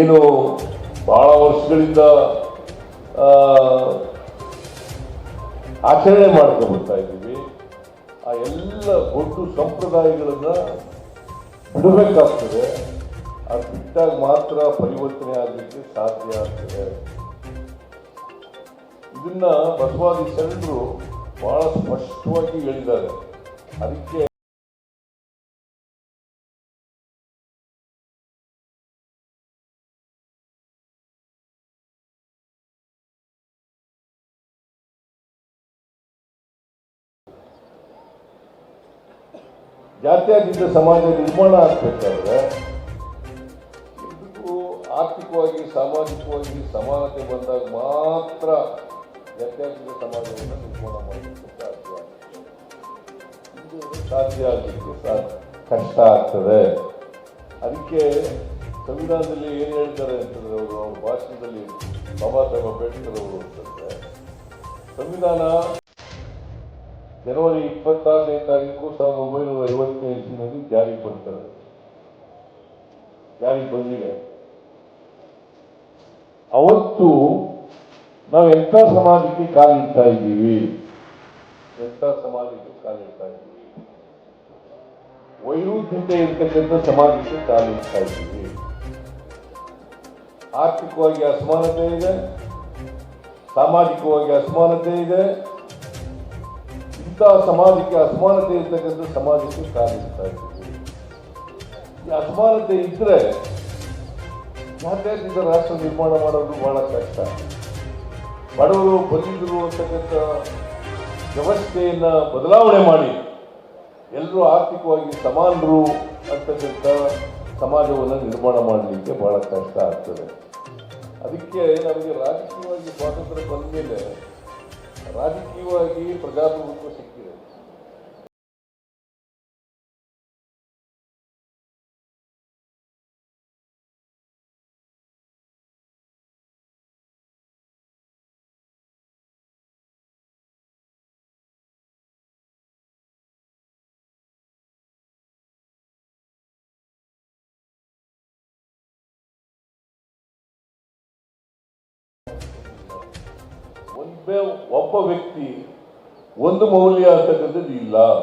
ಏನು ಬಹಳ ವರ್ಷಗಳಿಂದ ಆಚರಣೆ ಮಾಡ್ಕೊಂಡು ಬರ್ತಾ ಇದ್ದೀವಿ. ಆ ಎಲ್ಲ ಒಟ್ಟು ಸಂಪ್ರದಾಯಗಳನ್ನ ಬಿಡಬೇಕಾಗ್ತದೆ. ಅದು ಬಿಟ್ಟಾಗ ಮಾತ್ರ ಪರಿವರ್ತನೆ ಆಗಲಿಕ್ಕೆ ಸಾಧ್ಯ ಆಗ್ತದೆ. ಇದನ್ನ ಬಸವಾದಿ ಶರಣರು ಬಹಳ ಸ್ಪಷ್ಟವಾಗಿ ಹೇಳಿದ್ದಾರೆ. ಅದಕ್ಕೆ ಜಾತ್ಯತೀತ ಸಮಾಜ ನಿರ್ಮಾಣ ಆಗ್ಬೇಕಾದ್ರೆ ಎಲ್ರಿಗೂ ಆರ್ಥಿಕವಾಗಿ, ಸಾಮಾಜಿಕವಾಗಿ ಸಮಾನತೆ ಬಂದಾಗ ಮಾತ್ರ ಜಾತ್ಯತೀತ ಸಮಾಜವನ್ನು ನಿರ್ಮಾಣ ಮಾಡಲಿಕ್ಕೆ ಸಾಧ್ಯ. ಸಾಧ್ಯ ಆಗಲಿಕ್ಕೆ ಕಷ್ಟ ಆಗ್ತದೆ. ಅದಕ್ಕೆ ಸಂವಿಧಾನದಲ್ಲಿ ಏನು ಹೇಳ್ತಾರೆ ಅಂತಂದ್ರೆ ಅವರು ಅವ್ರ ಭಾಷಣದಲ್ಲಿ, ಬಾಬಾ ಸಾಹೇಬ್ ಅಂಬೇಡ್ಕರ್ ಅವರು ಅಂತಂದರೆ, ಸಂವಿಧಾನ ಜನವರಿ ಇಪ್ಪತ್ತಾರನೇ ತಾರೀಕು ಸಾವಿರದ ಒಂಬೈನೂರ ಐವತ್ತನೇ ಇಸ್ವಿನಲ್ಲಿ ಜಾರಿಗೆ ಬರ್ತಾರೆ ಜಾರಿಗೆ ಬಂದಿದೆ. ಅವತ್ತು ನಾವು ಎಂಥ ಸಮಾಜಕ್ಕೆ ಕಾಲಿಡ್ತಾ ಇದ್ದೀವಿ? ಎಂಥ ಸಮಾಜಕ್ಕೆ ಕಾಲಿಡ್ತಾ ಇದ್ದೀವಿ? ವೈರುಧ್ಯತೆ ಇರ್ತಕ್ಕಂಥ ಸಮಾಜಕ್ಕೆ ಕಾಲಿಡ್ತಾ ಇದ್ದೀವಿ. ಆರ್ಥಿಕವಾಗಿ ಅಸಮಾನತೆ ಇದೆ. ಸಾಮಾಜಿಕವಾಗಿ ಅಸಮಾನತೆ ಇದೆ. ಇಂತಹ ಸಮಾಜಕ್ಕೆ ಅಸಮಾನತೆ ಇರ್ತಕ್ಕಂಥ ಸಮಾಜಕ್ಕೆ ಸಾಧಿಸ್ತಾ ಇದ್ದೀವಿ. ಈ ಅಸಮಾನತೆ ಇದ್ದರೆ ಜಾತ್ಯಾತೀತ ರಾಷ್ಟ್ರ ನಿರ್ಮಾಣ ಮಾಡೋದು ಬಹಳ ಕಷ್ಟ. ಬಡವರು ಬಂದಿದ್ದರು ಅಂತಕ್ಕಂಥ ವ್ಯವಸ್ಥೆಯನ್ನ ಬದಲಾವಣೆ ಮಾಡಿ ಎಲ್ಲರೂ ಆರ್ಥಿಕವಾಗಿ ಸಮಾನರು ಅಂತಕ್ಕಂಥ ಸಮಾಜವನ್ನು ನಿರ್ಮಾಣ ಮಾಡಲಿಕ್ಕೆ ಬಹಳ ಕಷ್ಟ ಆಗ್ತದೆ. ಅದಕ್ಕೆ ನಮಗೆ ರಾಜಕೀಯವಾಗಿ ಸ್ವಾತಂತ್ರ್ಯ ಬಂದ ಮೇಲೆ aqui, obrigado por ಒಂದೇ ಒಬ್ಬ ವ್ಯಕ್ತಿ ಒಂದು ಮೌಲ್ಯ ಅಂತಕ್ಕಂಥದ್ದು ಇಲ್ಲ.